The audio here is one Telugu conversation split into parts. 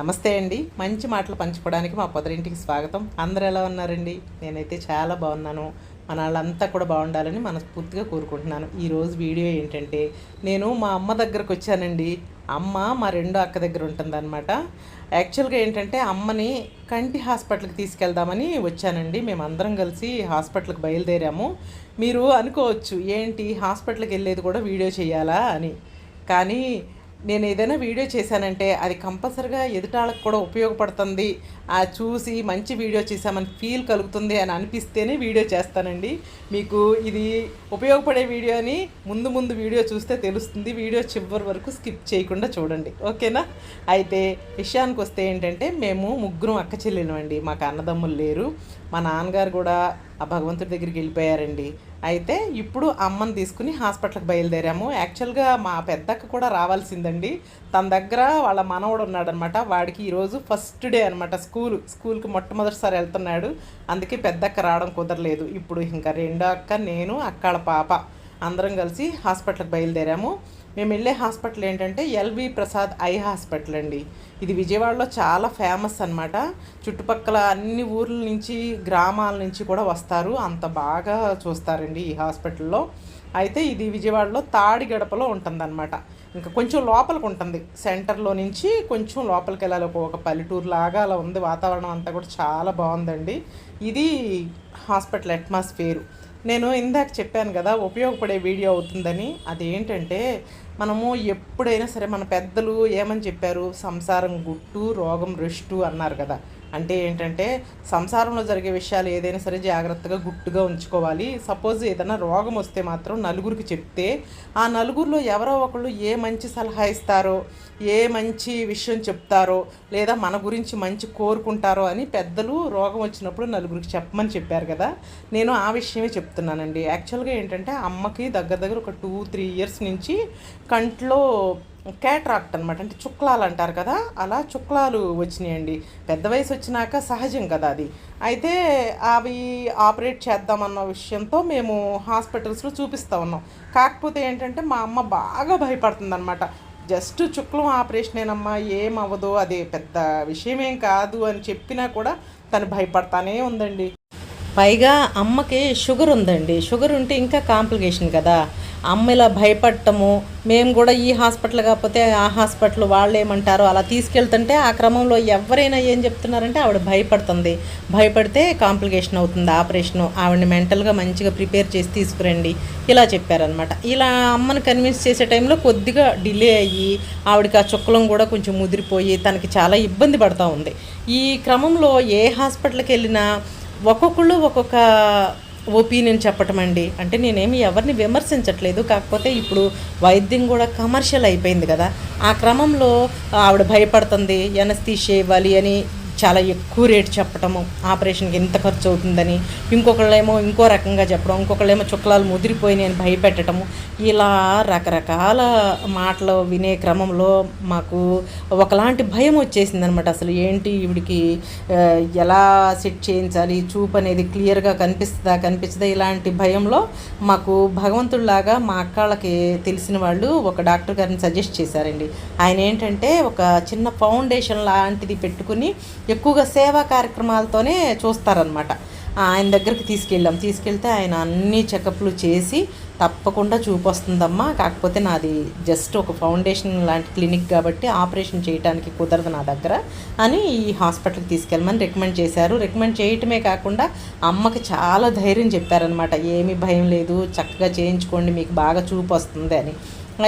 నమస్తే అండి. మంచి మాటలు పంచుకోవడానికి మా పొదరింటికి స్వాగతం. అందరూ ఎలా ఉన్నారండి? నేనైతే చాలా బాగున్నాను. మన వాళ్ళంతా కూడా బాగుండాలని మనస్ఫూర్తిగా కోరుకుంటున్నాను. ఈరోజు వీడియో ఏంటంటే నేను మా అమ్మ దగ్గరకు వచ్చానండి. అమ్మ మా రెండో అక్క దగ్గర ఉంటుందన్నమాట. యాక్చువల్గా ఏంటంటే అమ్మని కంటి హాస్పిటల్కి తీసుకెళ్దామని వచ్చానండి. మేము అందరం కలిసి హాస్పిటల్కి బయలుదేరాము. మీరు అనుకోవచ్చు ఏంటి హాస్పిటల్కి వెళ్ళేది కూడా వీడియో చేయాలా? అని. కానీ నేను ఏదైనా వీడియో చేశానంటే అది కంపల్సరిగా ఎదుటాళ్ళకు కూడా ఉపయోగపడుతుంది. ఆ చూసి మంచి వీడియో చేశామని ఫీల్ కలుగుతుంది అని అనిపిస్తేనే వీడియో చేస్తానండి. మీకు ఇది ఉపయోగపడే వీడియో అని ముందు ముందు వీడియో చూస్తే తెలుస్తుంది. వీడియో చివరి వరకు స్కిప్ చేయకుండా చూడండి. ఓకేనా? అయితే విషయానికి వస్తే ఏంటంటే మేము ముగ్గురం అక్క చెల్లెలు అండి. మాకు అన్నదమ్ములు లేరు. మా నాన్నగారు కూడా ఆ భగవంతుడి దగ్గరికి వెళ్ళిపోయారండి. అయితే ఇప్పుడు అమ్మని తీసుకుని హాస్పిటల్కి బయలుదేరాము. యాక్చువల్గా మా పెద్దక్క కూడా రావాల్సిందండి. తన దగ్గర వాళ్ళ మనవడు ఉన్నాడనమాట. వాడికి ఈరోజు ఫస్ట్ డే అనమాట స్కూల్. స్కూల్కి మొట్టమొదటిసారి వెళ్తున్నాడు. అందుకే పెద్దక్క రావడం కుదరలేదు. ఇప్పుడు ఇంకా రెండో అక్క నేను అక్కడ పాప. అందరం కలిసి హాస్పిటల్కి బయలుదేరాము. మేము వెళ్ళే హాస్పిటల్ ఏంటంటే ఎల్వి ప్రసాద్ ఐ హాస్పిటల్ అండి. ఇది విజయవాడలో చాలా ఫేమస్ అనమాట చుట్టుపక్కల అన్ని ఊర్ల నుంచి గ్రామాల నుంచి కూడా వస్తారు. అంత బాగా చూస్తారండి ఈ హాస్పిటల్లో. అయితే ఇది విజయవాడలో తాడి గడపలో ఉంటుందన్నమాట. ఇంకా కొంచెం లోపలికి ఉంటుంది. సెంటర్లో నుంచి కొంచెం లోపలికి వెళ్ళాలి. ఒక ఒక పల్లెటూరు లాగా అలా ఉంది. వాతావరణం అంతా కూడా చాలా బాగుందండి. ఇది హాస్పిటల్ అట్మాస్ఫియరు. నేను ఇందాక చెప్పాను కదా ఉపయోగపడే వీడియో అవుతుందని. అదేంటంటే మనము ఎప్పుడైనా సరే మన పెద్దలు ఏమని చెప్పారు? సంసారం గుట్టు రోగం రెస్టు అన్నారు కదా. అంటే ఏంటంటే సంసారంలో జరిగే విషయాలు ఏదైనా సరే జాగ్రత్తగా గుట్టుగా ఉంచుకోవాలి. సపోజ్ ఏదైనా రోగం వస్తే మాత్రం నలుగురికి చెప్తే ఆ నలుగురిలో ఎవరో ఒకళ్ళు ఏ మంచి సలహా ఇస్తారో ఏ మంచి విషయం చెప్తారో లేదా మన గురించి మంచి కోరుకుంటారో అని పెద్దలు రోగం వచ్చినప్పుడు నలుగురికి చెప్పమని చెప్పారు కదా. నేను ఆ విషయమే చెప్తున్నానండి. యాక్చువల్గా ఏంటంటే అమ్మకి దగ్గర దగ్గర ఒక టూ త్రీ ఇయర్స్ నుంచి కంట్లో క్యాట్రాక్ట్ అనమాట అంటే చుక్లాలు అంటారు కదా అలా చుక్లాలు వచ్చినాయండి. పెద్ద వయసు వచ్చినాక సహజం కదా అది. అయితే అవి ఆపరేట్ చేద్దామన్న విషయంతో మేము హాస్పిటల్స్లో చూపిస్తూ ఉన్నాం. కాకపోతే ఏంటంటే మా అమ్మ బాగా భయపడుతుంది అనమాట జస్ట్ చుక్లం ఆపరేషనేనమ్మా ఏమవ్వదు ఏం అవ్వదు అది పెద్ద విషయమేం కాదు అని చెప్పినా కూడా తను భయపడతానే ఉందండి. పైగా అమ్మకి షుగర్ ఉందండి. షుగర్ ఉంటే ఇంకా కాంప్లికేషన్ కదా. అమ్మ ఇలా భయపడటము మేము కూడా ఈ హాస్పిటల్ కాకపోతే ఆ హాస్పిటల్ వాళ్ళు ఏమంటారు అలా తీసుకెళ్తుంటే ఆ క్రమంలో ఎవరైనా ఏం చెప్తున్నారంటే ఆవిడ భయపడుతుంది. భయపడితే కాంప్లికేషన్ అవుతుంది ఆపరేషను. ఆవిడని మెంటల్గా మంచిగా ప్రిపేర్ చేసి తీసుకురండి. ఇలా చెప్పారనమాట ఇలా అమ్మని కన్విన్స్ చేసే టైంలో కొద్దిగా డిలే అయ్యి ఆవిడకి ఆ చుక్కలం కూడా కొంచెం ముదిరిపోయి తనకి చాలా ఇబ్బంది పడుతూ ఉంది. ఈ క్రమంలో ఏ హాస్పిటల్కి వెళ్ళినా ఒక్కొక్కళ్ళు ఒక్కొక్క ఒపీనియన్ చెప్పటం అండి. అంటే నేనేమి ఎవరిని విమర్శించట్లేదు. కాకపోతే ఇప్పుడు వైద్యం కూడా కమర్షియల్ అయిపోయింది కదా. ఆ క్రమంలో ఆవిడ భయపడుతుంది ఎనస్తీషియా ఇవ్వాలి అని చాలా ఎక్కువ రేటు చెప్పటము ఆపరేషన్కి ఎంత ఖర్చు అవుతుందని ఇంకొకళ్ళేమో ఇంకో రకంగా చెప్పడం ఇంకొకళ్ళేమో చుక్కలాలు ముదిరిపోయినాయని అని భయపెట్టడము ఇలా రకరకాల మాటలు వినే క్రమంలో మాకు ఒకలాంటి భయం వచ్చేసింది అనమాట అసలు ఏంటి ఈవిడికి ఎలా సెట్ చేయించాలి చూపు అనేది క్లియర్గా కనిపిస్తుందా కనిపిస్తుందా ఇలాంటి భయంలో మాకు భగవంతుడిలాగా మా అక్కళ్ళకి తెలిసిన వాళ్ళు ఒక డాక్టర్ గారిని సజెస్ట్ చేశారండి. ఆయన ఏంటంటే ఒక చిన్న ఫౌండేషన్ లాంటిది పెట్టుకుని ఎక్కువగా సేవా కార్యక్రమాలతోనే చూస్తారనమాట ఆయన దగ్గరికి తీసుకెళ్ళాం. తీసుకెళ్తే ఆయన అన్ని చెకప్లు చేసి తప్పకుండా చూపు వస్తుందమ్మా కాకపోతే నాది జస్ట్ ఒక ఫౌండేషన్ లాంటి క్లినిక్ కాబట్టి ఆపరేషన్ చేయడానికి కుదరదు నా దగ్గర అని ఈ హాస్పిటల్కి తీసుకెళ్ళమని రికమెండ్ చేశారు. రికమెండ్ చేయటమే కాకుండా అమ్మకి చాలా ధైర్యం చెప్పారనమాట ఏమీ భయం లేదు చక్కగా చేయించుకోండి మీకు బాగా చూపు వస్తుంది అని.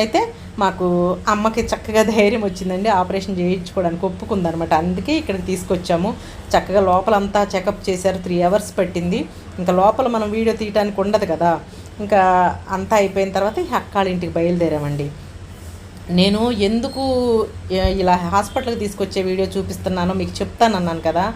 అయితే మాకు అమ్మకి చక్కగా ధైర్యం వచ్చిందండి. ఆపరేషన్ చేయించుకోవడానికి ఒప్పుకుందనమాట అందుకే ఇక్కడికి తీసుకొచ్చాము. చక్కగా లోపలంతా చెకప్ చేశారు. త్రీ అవర్స్ పట్టింది. ఇంకా లోపల మనం వీడియో తీయడానికి ఉండదు కదా. ఇంకా అంతా అయిపోయిన తర్వాత ఈ అక్కాళ్ళ ఇంటికి బయలుదేరామండి. నేను ఎందుకు ఇలా హాస్పిటల్కి తీసుకొచ్చే వీడియో చూపిస్తున్నానో మీకు చెప్తానన్నాను కదా.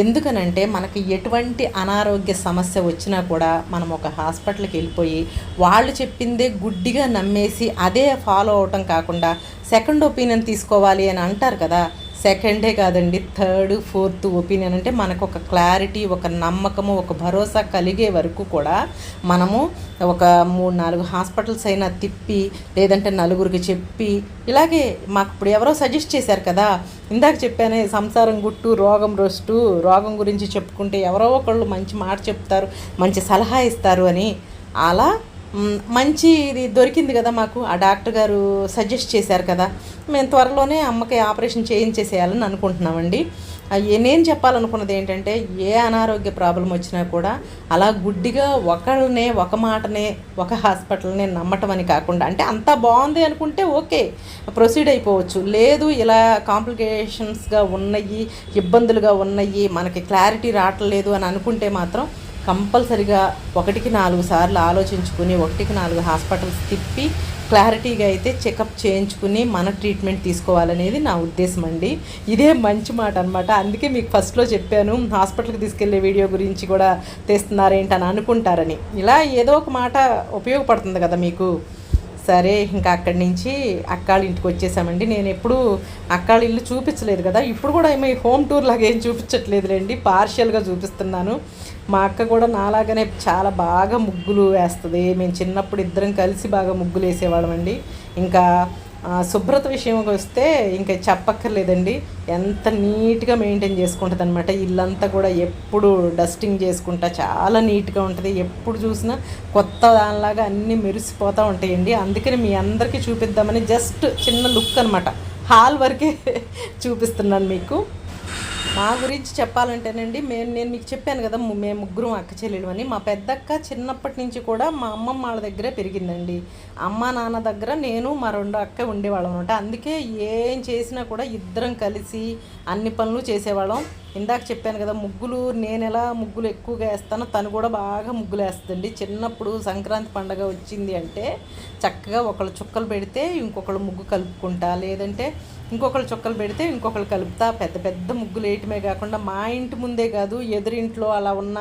ఎందుకనంటే మనకి ఎటువంటి అనారోగ్య సమస్య వచ్చినా కూడా మనం ఒక హాస్పిటల్కి వెళ్ళిపోయి వాళ్ళు చెప్పిందే గుడ్డిగా నమ్మేసి అదే ఫాలో అవటం కాకుండా సెకండ్ ఒపీనియన్ తీసుకోవాలి అని అంటారు కదా. సెకండే కాదండి థర్డ్ ఫోర్త్ ఒపీనియన్. అంటే మనకు ఒక క్లారిటీ ఒక నమ్మకము ఒక భరోసా కలిగే వరకు కూడా మనము ఒక మూడు నాలుగు హాస్పిటల్స్ అయినా తిప్పి లేదంటే నలుగురికి చెప్పి ఇలాగే మాకు ఇప్పుడు ఎవరో సజెస్ట్ చేశారు కదా ఇందాక చెప్పానే సంసారం గుట్టు రోగం రొస్టు రోగం గురించి చెప్పుకుంటే ఎవరో ఒకళ్ళు మంచి మాట చెప్తారు మంచి సలహా ఇస్తారు అని. అలా మంచి ఇది దొరికింది కదా మాకు. ఆ డాక్టర్ గారు సజెస్ట్ చేశారు కదా. మేము త్వరలోనే అమ్మకి ఆపరేషన్ చేయించేసేయాలని అనుకుంటున్నామండి. నేను చెప్పాలనుకున్నది ఏంటంటే ఏ అనారోగ్య ప్రాబ్లం వచ్చినా కూడా అలా గుడ్డిగా ఒకళ్ళనే ఒక మాటనే ఒక హాస్పిటల్నే నమ్మటం అని కాకుండా అంటే అంతా బాగుంది అనుకుంటే ఓకే ప్రొసీడ్ అయిపోవచ్చు. లేదు ఇలా కాంప్లికేషన్స్గా ఉన్నాయి ఇబ్బందులుగా ఉన్నాయి మనకి క్లారిటీ రావట్లేదు అని అనుకుంటే మాత్రం కంపల్సరిగా ఒకటికి నాలుగు సార్లు ఆలోచించుకుని ఒకటికి నాలుగు హాస్పిటల్స్ తిప్పి క్లారిటీగా అయితే చెకప్ చేయించుకుని మన ట్రీట్మెంట్ తీసుకోవాలనేది నా ఉద్దేశం అండి. ఇదే మంచి మాట అనమాట అందుకే మీకు ఫస్ట్లో చెప్పాను హాస్పిటల్కి తీసుకెళ్ళే వీడియో గురించి కూడా తెస్తున్నారేంటి అని అనుకుంటారని. ఇలా ఏదో ఒక మాట ఉపయోగపడుతుంది కదా మీకు. సరే ఇంకా అక్కడి నుంచి అక్కాళ్ళ ఇంటికి వచ్చేసామండి. నేను ఎప్పుడు అక్కాళ్ళ ఇల్లు చూపించలేదు కదా. ఇప్పుడు కూడా ఏమో హోమ్ టూర్ లాగా ఏం చూపించట్లేదులేండి. పార్షియల్గా చూపిస్తున్నాను. మా అక్క కూడా నాలాగానే చాలా బాగా ముగ్గులు వేస్తుంది. మేము చిన్నప్పుడు ఇద్దరం కలిసి బాగా ముగ్గులు వేసేవాళ్ళం అండి. ఇంకా శుభ్రత విషయంకి వస్తే ఇంకా చెప్పక్కర్లేదండి. ఎంత నీట్గా మెయింటైన్ చేసుకుంటుంది అనమాట ఇల్లంతా కూడా ఎప్పుడు డస్టింగ్ చేసుకుంటా చాలా నీట్గా ఉంటుంది. ఎప్పుడు చూసినా కొత్త దానిలాగా అన్నీ మెరిసిపోతూ ఉంటాయండి. అందుకని మీ అందరికీ చూపిద్దామని జస్ట్ చిన్న లుక్ అనమాట హాల్ వరకే చూపిస్తున్నాను మీకు. మా గురించి చెప్పాలంటేనండి మేము నేను మీకు చెప్పాను కదా మేము ముగ్గురం అక్క చెల్లెలు అని. మా పెద్దక్క చిన్నప్పటి నుంచి కూడా మా అమ్మమ్మ వాళ్ళ దగ్గరే పెరిగిందండి. అమ్మ నాన్న దగ్గర నేను మా రెండు అక్క ఉండేవాళ్ళం అనమాట అందుకే ఏం చేసినా కూడా ఇద్దరం కలిసి అన్ని పనులు చేసేవాళ్ళం. ఇందాక చెప్పాను కదా ముగ్గులు నేను ఎలా ముగ్గులు ఎక్కువగా వేస్తానో తను కూడా బాగా ముగ్గులు వేస్తుందండి. చిన్నప్పుడు సంక్రాంతి పండగ వచ్చింది అంటే చక్కగా ఒకళ్ళు చుక్కలు పెడితే ఇంకొకళ్ళు ముగ్గు కలుపుకుంటా లేదంటే ఇంకొకళ్ళు చుక్కలు పెడితే ఇంకొకళ్ళు కలుపుతా. పెద్ద పెద్ద ముగ్గులు వేయటమే కాకుండా మా ఇంటి ముందే కాదు ఎదురింట్లో అలా ఉన్న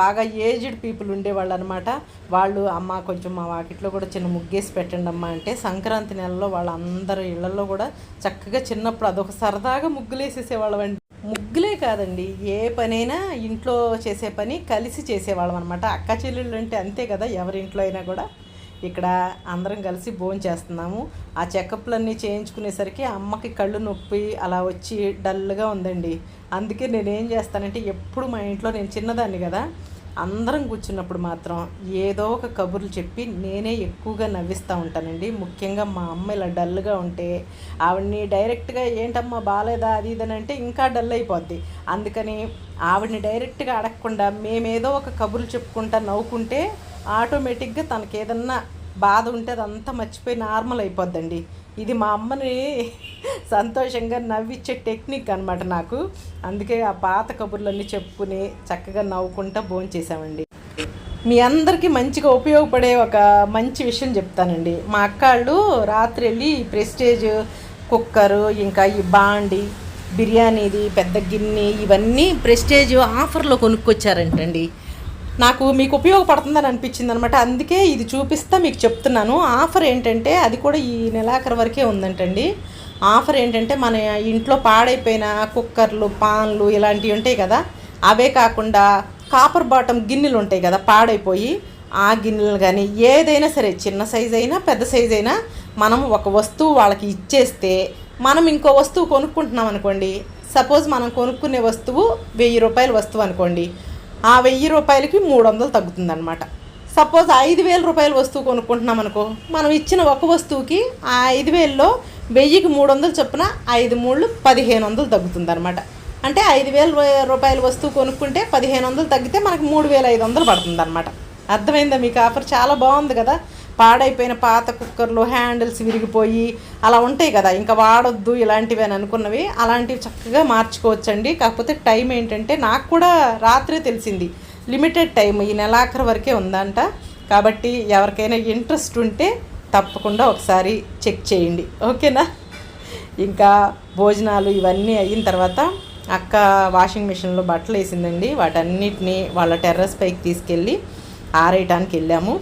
బాగా ఏజ్డ్ పీపుల్ ఉండేవాళ్ళు అనమాట వాళ్ళు అమ్మ కొంచెం మా వాకిట్లో కూడా చిన్న ముగ్గేసి పెట్టండి అమ్మ అంటే సంక్రాంతి నెలలో వాళ్ళందరూ ఇళ్ళలో కూడా చక్కగా చిన్నప్పుడు అదొక సరదాగా ముగ్గులు వేసేసేవాళ్ళం అండి. ముగ్గులే కాదండి ఏ పనైనా ఇంట్లో చేసే పని కలిసి చేసేవాళ్ళం అనమాట. అక్క చెల్లెళ్ళు అంటే అంతే కదా ఎవరి ఇంట్లో అయినా కూడా. ఇక్కడ అందరం కలిసి భోజనం చేస్తున్నాము. ఆ చెకప్లన్నీ చేయించుకునేసరికి అమ్మకి కళ్ళు నొప్పి అలా వచ్చి డల్గా ఉందండి. అందుకే నేనేం చేస్తానంటే ఎప్పుడు మా ఇంట్లో నేను చిన్నదాన్ని కదా అందరం కూర్చున్నప్పుడు మాత్రం ఏదో ఒక కబుర్లు చెప్పి నేనే ఎక్కువగా నవ్విస్తూ ఉంటానండి. ముఖ్యంగా మా అమ్మ ఇలా డల్గా ఉంటే ఆవిడ్ని డైరెక్ట్గా ఏంటమ్మా బాగాలేదా అది ఇది అని అంటే ఇంకా డల్ అయిపోద్ది. అందుకని ఆవిడని డైరెక్ట్గా అడగకుండా మేమేదో ఒక కబుర్లు చెప్పుకుంటా నవ్వుకుంటే ఆటోమేటిక్గా తనకి ఏదన్నా బాధ ఉంటే అదంతా మర్చిపోయి నార్మల్ అయిపోద్దండి. ఇది మా అమ్మని సంతోషంగా నవ్విచ్చే టెక్నిక్ అనమాట నాకు. అందుకే ఆ పాత కబుర్లన్నీ చెప్పుకుని చక్కగా నవ్వుకుంటా భోంచేసామండి మీ అందరికీ మంచిగా ఉపయోగపడే ఒక మంచి విషయం చెప్తానండి. మా అక్కాళ్ళు రాత్రి వెళ్ళి ప్రెస్టేజ్ కుక్కరు ఇంకా ఈ బాండి బిర్యానీది పెద్ద గిన్నె ఇవన్నీ ప్రెస్టేజ్ ఆఫర్లో కొనుక్కొచ్చారంటండి. నాకు మీకు ఉపయోగపడుతుందని అనిపించింది అనమాట అందుకే ఇది చూపిస్తా మీకు చెప్తున్నాను. ఆఫర్ ఏంటంటే అది కూడా ఈ నెలాఖరు వరకే ఉందంటండి. ఆఫర్ ఏంటంటే మన ఇంట్లో పాడైపోయిన కుక్కర్లు పాన్లు ఇలాంటివి ఉంటాయి కదా అవే కాకుండా కాపర్ బాటం గిన్నెలు ఉంటాయి కదా పాడైపోయి ఆ గిన్నెలు కానీ ఏదైనా సరే చిన్న సైజ్ అయినా పెద్ద సైజ్ అయినా మనం ఒక వస్తువు వాళ్ళకి ఇచ్చేస్తే మనం ఇంకో వస్తువు కొనుక్కుంటున్నాం అనుకోండి సపోజ్ మనం కొనుక్కునే వస్తువు వెయ్యి రూపాయల వస్తువు అనుకోండి ఆ వెయ్యి రూపాయలకి మూడు వందలు తగ్గుతుందన్నమాట. సపోజ్ ఐదు వేల రూపాయల వస్తువు కొనుక్కుంటున్నాం అనుకో మనం ఇచ్చిన ఒక వస్తువుకి ఆ ఐదు వేలలో వెయ్యికి మూడు వందలు చొప్పున ఐదు మూడు పదిహేను వందలు తగ్గుతుందన్నమాట. అంటే ఐదు వేల రూపాయల వస్తువు కొనుక్కుంటే పదిహేను వందలు తగ్గితే మనకు మూడు వేల ఐదు వందలు పడుతుందన్నమాట. అర్థమైందా మీకు? ఆఫర్ చాలా బాగుంది కదా. పాడైపోయిన పాత కుక్కర్లు హ్యాండిల్స్ విరిగిపోయి అలా ఉంటాయి కదా ఇంకా వాడొద్దు ఇలాంటివి అని అనుకున్నవి అలాంటివి చక్కగా మార్చుకోవచ్చండి. కాకపోతే టైం ఏంటంటే నాకు కూడా రాత్రే తెలిసింది. లిమిటెడ్ టైం ఈ నెలాఖరు వరకే ఉందంట. కాబట్టి ఎవరికైనా ఇంట్రెస్ట్ ఉంటే తప్పకుండా ఒకసారి చెక్ చేయండి. ఓకేనా? ఇంకా భోజనాలు ఇవన్నీ అయిన తర్వాత అక్క వాషింగ్ మిషన్లో బట్టలు వేసిందండి వాటన్నిటిని వాళ్ళ టెర్రస్ పైకి తీసుకెళ్ళి ఆరేయటానికి వెళ్ళాము.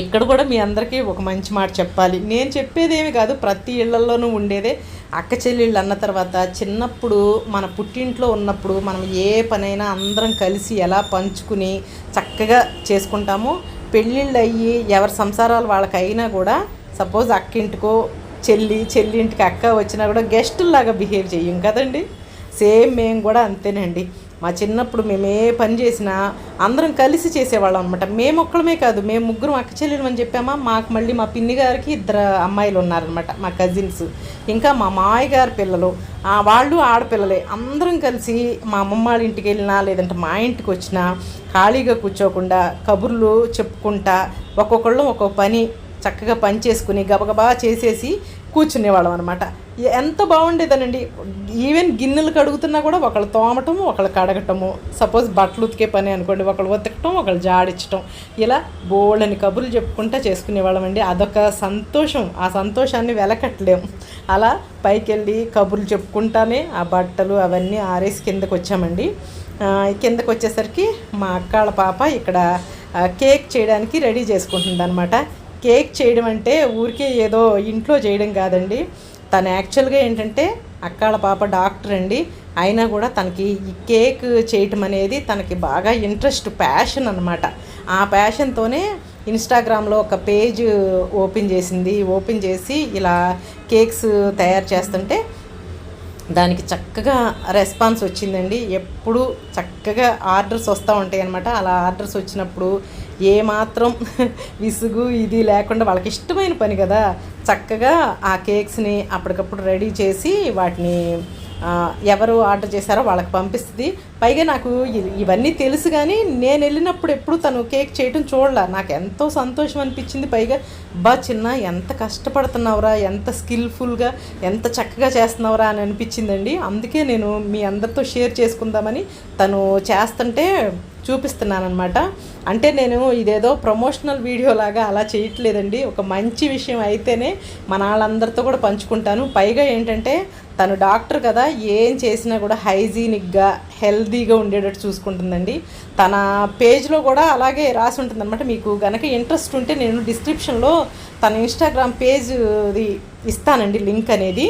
ఇక్కడ కూడా మీ అందరికీ ఒక మంచి మాట చెప్పాలి. నేను చెప్పేదేమి కాదు ప్రతి ఇళ్ళలోనూ ఉండేదే. అక్క చెల్లెళ్ళు అన్న తర్వాత చిన్నప్పుడు మన పుట్టింట్లో ఉన్నప్పుడు మనం ఏ పనైనా అందరం కలిసి ఎలా పంచుకుని చక్కగా చేసుకుంటామో పెళ్ళిళ్ళు అయ్యి ఎవరి సంసారాలు వాళ్ళకైనా కూడా సపోజ్ అక్కింటికో చెల్లి చెల్లి ఇంటికి అక్క వచ్చినా కూడా గెస్టుల్లాగా బిహేవ్ చేయం కదండి. సేమ్ మేము కూడా అంతేనండి. మా చిన్నప్పుడు మేము ఏ పని చేసినా అందరం కలిసి చేసేవాళ్ళం అనమాట మేము ఒక్కడమే కాదు మేము ముగ్గురం అక్క చెల్లెలు అని చెప్పామా మాకు మళ్ళీ మా పిన్ని గారికి ఇద్దరు అమ్మాయిలు ఉన్నారనమాట మా కజిన్స్ ఇంకా మా మాయ గారి పిల్లలు వాళ్ళు ఆడపిల్లలే. అందరం కలిసి మా అమ్మమ్మ వాళ్ళ ఇంటికి వెళ్ళినా లేదంటే మా ఇంటికి వచ్చినా ఖాళీగా కూర్చోకుండా కబుర్లు చెప్పుకుంటా ఒక్కొక్కళ్ళు ఒక్కొక్క పని చక్కగా పని చేసుకుని గబగబా చేసేసి కూర్చునేవాళ్ళం అనమాట ఎంత బాగుండేదనండి. ఈవెన్ గిన్నెలు కడుగుతున్నా కూడా ఒకళ్ళు తోమటము ఒకళ్ళు కడగటము. సపోజ్ బట్టలు ఉతికే పని అనుకోండి ఒకళ్ళు ఉతకటం ఒకళ్ళు జాడించటం ఇలా బోళ్ళని కబుర్లు చెప్పుకుంటా చేసుకునేవాళ్ళం అండి అదొక సంతోషం. ఆ సంతోషాన్ని వెలకట్టలేము అలా పైకి వెళ్ళి కబుర్లు చెప్పుకుంటానే ఆ బట్టలు అవన్నీ ఆరేసి కిందకు వచ్చామండి కిందకు వచ్చేసరికి మా అక్కాళ్ళ పాప ఇక్కడ కేక్ చేయడానికి రెడీ చేసుకుంటుంది అనమాట కేక్ చేయడం అంటే ఊరికే ఏదో ఇంట్లో చేయడం కాదండి. తను యాక్చువల్గా ఏంటంటే అక్కాళ్ళ పాప డాక్టర్ అండి. అయినా కూడా తనకి ఈ కేక్ చేయటం అనేది తనకి బాగా ఇంట్రెస్ట్ ప్యాషన్ అనమాట ఆ ప్యాషన్తోనే ఇన్స్టాగ్రామ్లో ఒక పేజ్ ఓపెన్ చేసింది. ఓపెన్ చేసి ఇలా కేక్స్ తయారు చేస్తుంటే దానికి చక్కగా రెస్పాన్స్ వచ్చిందండి. ఎప్పుడు చక్కగా ఆర్డర్స్ వస్తూ ఉంటాయి అనమాట అలా ఆర్డర్స్ వచ్చినప్పుడు ఏ మాత్రం విసుగు ఇది లేకుండా వాళ్ళకి ఇష్టమైన పని కదా. చక్కగా ఆ కేక్స్ని అప్పటికప్పుడు రెడీ చేసి వాటిని ఎవరు ఆర్డర్ చేశారో వాళ్ళకి పంపిస్తుంది. పైగా నాకు ఇవన్నీ తెలుసు కానీ నేను వెళ్ళినప్పుడు ఎప్పుడు తను కేక్ చేయటం చూడలే. నాకు ఎంతో సంతోషం అనిపించింది. పైగా బా చిన్న ఎంత కష్టపడుతున్నావురా ఎంత స్కిల్ఫుల్గా ఎంత చక్కగా చేస్తున్నావురా అని అనిపించిందండి. అందుకే నేను మీ అందరితో షేర్ చేసుకుందామని తను చేస్తుంటే చూపిస్తున్నాను అనమాట అంటే నేను ఇదేదో ప్రమోషనల్ వీడియో లాగా అలా చేయట్లేదండి. ఒక మంచి విషయం అయితేనే మన వాళ్ళందరితో కూడా పంచుకుంటాను. పైగా ఏంటంటే తను డాక్టర్ కదా ఏం చేసినా కూడా హైజీనిక్గా హెల్దీగా ఉండేటట్టు చూసుకుంటుందండి. తన పేజ్లో కూడా అలాగే రాసి ఉంటుందన్నమాట. మీకు గనక ఇంట్రెస్ట్ ఉంటే నేను డిస్క్రిప్షన్లో తన ఇన్స్టాగ్రామ్ పేజ్ది ఇస్తానండి లింక్ అనేది.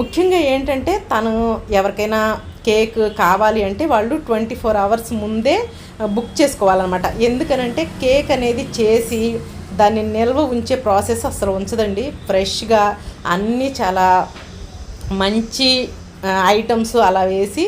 ముఖ్యంగా ఏంటంటే తను ఎవరికైనా కేక్ కావాలి అంటే వాళ్ళు ట్వంటీ ఫోర్ అవర్స్ ముందే బుక్ చేసుకోవాలన్నమాట. ఎందుకనంటే కేక్ అనేది చేసి దాన్ని నిల్వ ఉంచే ప్రాసెస్ అసలు ఉంచదండి. ఫ్రెష్గా అన్నీ చాలా మంచి ఐటమ్స్ అలా వేసి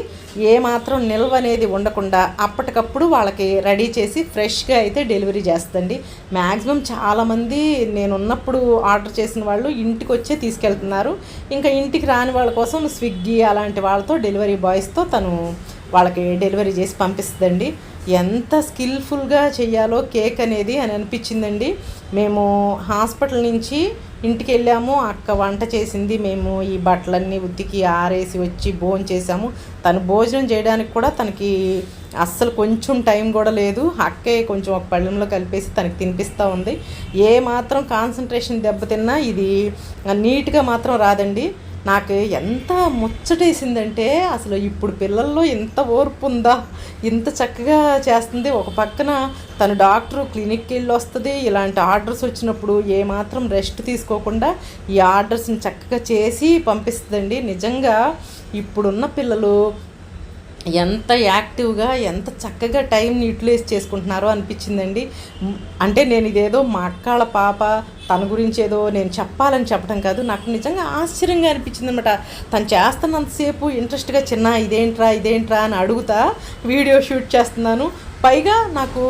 ఏ మాత్రం నిల్వ అనేది ఉండకుండా అప్పటికప్పుడు వాళ్ళకి రెడీ చేసి ఫ్రెష్గా అయితే డెలివరీ చేస్తండి మ్యాక్సిమం చాలామంది నేను ఉన్నప్పుడు ఆర్డర్ చేసిన వాళ్ళు ఇంటికి వచ్చే తీసుకెళ్తున్నారు. ఇంకా ఇంటికి రాని వాళ్ళ కోసం స్విగ్గీ అలాంటి వాళ్ళతో డెలివరీ బాయ్స్తో తను వాళ్ళకి డెలివరీ చేసి పంపిస్తుందండి. ఎంత స్కిల్ఫుల్గా చేయాలో కేక్ అనేది అని అనిపించిందండి. మేము హాస్పిటల్ నుంచి ఇంటికి వెళ్ళాము అక్క వంట చేసింది మేము ఈ బట్టలన్నీ ఉతికి ఆరేసి వచ్చి భోజనం చేసాము తను భోజనం చేయడానికి కూడా తనకి అస్సలు కొంచెం టైం కూడా లేదు. అక్కే కొంచెం ఒక పళ్ళెంలో కలిపేసి తనకి తినిపిస్తూ ఉంది. ఏ మాత్రం కాన్సన్ట్రేషన్ దెబ్బతిన్నా ఇది నీట్గా మాత్రం రాదండి. నాకు ఎంత ముచ్చటేసిందంటే అసలు ఇప్పుడు పిల్లల్లో ఇంత ఓర్పు ఉందా ఇంత చక్కగా చేస్తుంది. ఒక పక్కన తను డాక్టర్ క్లినిక్కి వెళ్ళి వస్తుంది ఇలాంటి ఆర్డర్స్ వచ్చినప్పుడు ఏమాత్రం రెస్ట్ తీసుకోకుండా ఈ ఆర్డర్స్ని చక్కగా చేసి పంపిస్తుందండి. నిజంగా ఇప్పుడున్న పిల్లలు ఎంత యాక్టివ్గా ఎంత చక్కగా టైంని యూటిలైజ్ చేసుకుంటున్నారో అనిపించిందండి. అంటే నేను ఇదేదో మా అక్కాళ్ళ పాప తన గురించి ఏదో నేను చెప్పాలని చెప్పడం కాదు. నాకు నిజంగా ఆశ్చర్యంగా అనిపించింది అనమాట తను చేస్తున్నంతసేపు ఇంట్రెస్ట్గా చిన్న ఇదేంట్రా ఇదేంట్రా అని అడుగుతా వీడియో షూట్ చేస్తున్నాను. పైగా నాకు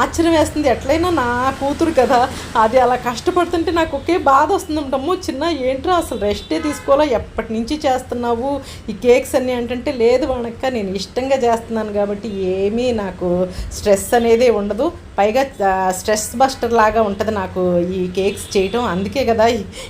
ఆశ్చర్యం వేస్తుంది. ఎట్లయినా నా కూతురు కదా అది అలా కష్టపడుతుంటే నాకు ఒకే బాధ వస్తుందంటమ్మో చిన్న ఏంట్రా అసలు రెస్టే తీసుకోవాలా? ఎప్పటి నుంచి చేస్తున్నావు? ఈ కేక్స్ అన్నీ అంటే లేదు వనక్క నేను ఇష్టంగా చేస్తున్నాను కాబట్టి ఏమీ నాకు స్ట్రెస్ అనేది ఉండదు. పైగా స్ట్రెస్ బస్టర్ లాగా ఉంటుంది నాకు ఈ కేక్స్ చేయటం. అందుకే కదా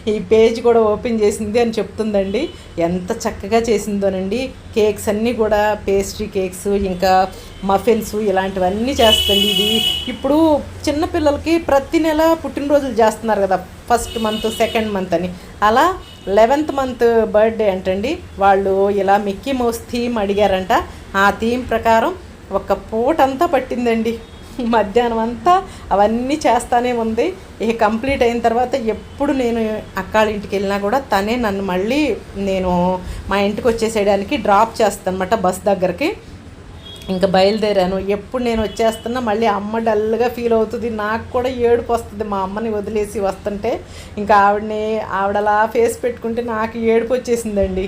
ఈ- పేజ్ కూడా ఓపెన్ చేసింది అని చెప్తుందండి. ఎంత చక్కగా చేసిందోనండి. కేక్స్ అన్నీ కూడా పేస్ట్రీ కేక్స్ ఇంకా మఫిన్స్ ఇలాంటివన్నీ చేస్తుంది ఇది. ఇప్పుడు చిన్నపిల్లలకి ప్రతి నెల పుట్టినరోజులు చేస్తున్నారు కదా ఫస్ట్ మంత్ సెకండ్ మంత్ అని. అలా లెవెంత్ మంత్ బర్త్డే అంటండి. వాళ్ళు ఇలా మిక్కీ మౌస్ థీమ్ అడిగారంట. ఆ థీమ్ ప్రకారం ఒక పూట అంతా పట్టిందండి. మధ్యాహ్నం అంతా అవన్నీ చేస్తానే ఉంది. ఇక కంప్లీట్ అయిన తర్వాత ఎప్పుడు నేను అక్కాళ్ళ ఇంటికి వెళ్ళినా కూడా తనే నన్ను మళ్ళీ నేను మా ఇంటికి వచ్చేసేయడానికి డ్రాప్ చేస్తాను అనమాట బస్ దగ్గరికి. ఇంకా బయలుదేరాను. ఎప్పుడు నేను వచ్చేస్తున్నా మళ్ళీ అమ్మ డల్గా ఫీల్ అవుతుంది. నాకు కూడా ఏడుపు వస్తుంది. మా అమ్మని వదిలేసి వస్తుంటే ఇంకా ఆవిడని ఆవిడలా ఫేస్ పెట్టుకుంటే నాకు ఏడుపు వచ్చేసిందండి.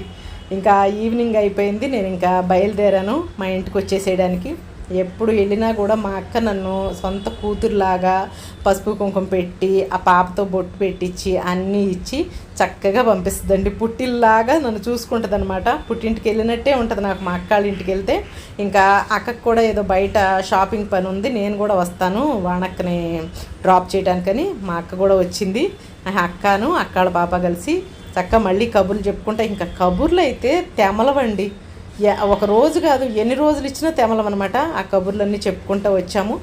ఇంకా ఈవినింగ్ అయిపోయింది. నేను ఇంకా బయలుదేరాను మా ఇంటికి వచ్చేసేయడానికి. ఎప్పుడు వెళ్ళినా కూడా మా అక్క నన్ను సొంత కూతురులాగా పసుపు కుంకుమ పెట్టి ఆ పాపతో బొట్టు పెట్టించి అన్నీ ఇచ్చి చక్కగా పంపిస్తుందండి. పుట్టిల్లాగా నన్ను చూసుకుంటుంది అనమాట పుట్టింటికి వెళ్ళినట్టే ఉంటుంది నాకు మా అక్క వాళ్ళ ఇంటికి వెళ్తే. ఇంకా అక్కకు కూడా ఏదో బయట షాపింగ్ పని ఉంది. నేను కూడా వస్తాను వాణక్కని డ్రాప్ చేయడానికని. మా అక్క కూడా వచ్చింది. అక్కను అక్కాళ్ళ పాప కలిసి చక్క మళ్ళీ కబుర్లు చెప్పుకుంటా. ఇంకా కబుర్లు అయితే తెమలవండి. ఒక రోజు కాదు ఎన్ని రోజులు ఇచ్చినా తెమలం అనమాట ఆ కబుర్లన్నీ చెప్పుకుంటూ వచ్చాము.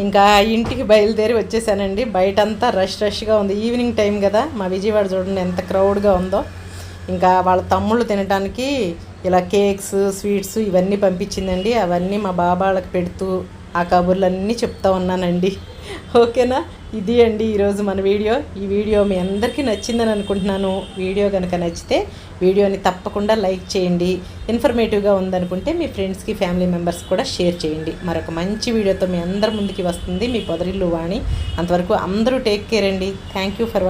ఇంకా ఇంటికి బయలుదేరి వచ్చేసానండి. బయటంతా రష్ రష్గా ఉంది. ఈవినింగ్ టైం కదా. మా విజయవాడ చూడండి ఎంత క్రౌడ్గా ఉందో. ఇంకా వాళ్ళ తమ్ముళ్ళు తినడానికి ఇలా కేక్స్ స్వీట్స్ ఇవన్నీ పంపించిందండి. అవన్నీ మా బాబాళ్ళకి పెడుతూ ఆ కబుర్లన్నీ చెప్తా ఉన్నానండి. ఓకేనా? ఇది అండి ఈరోజు మన వీడియో. ఈ వీడియో మీ అందరికీ నచ్చిందని అనుకుంటున్నాను. వీడియో కనుక నచ్చితే వీడియోని తప్పకుండా లైక్ చేయండి. ఇన్ఫర్మేటివ్గా ఉందనుకుంటే మీ ఫ్రెండ్స్కి ఫ్యామిలీ మెంబర్స్ కూడా షేర్ చేయండి. మరొక మంచి వీడియోతో మీ అందరి ముందుకి వస్తుంది మీ పొదరిల్లు వాణి. అంతవరకు అందరూ టేక్ కేర్ అండి. Thank you for watching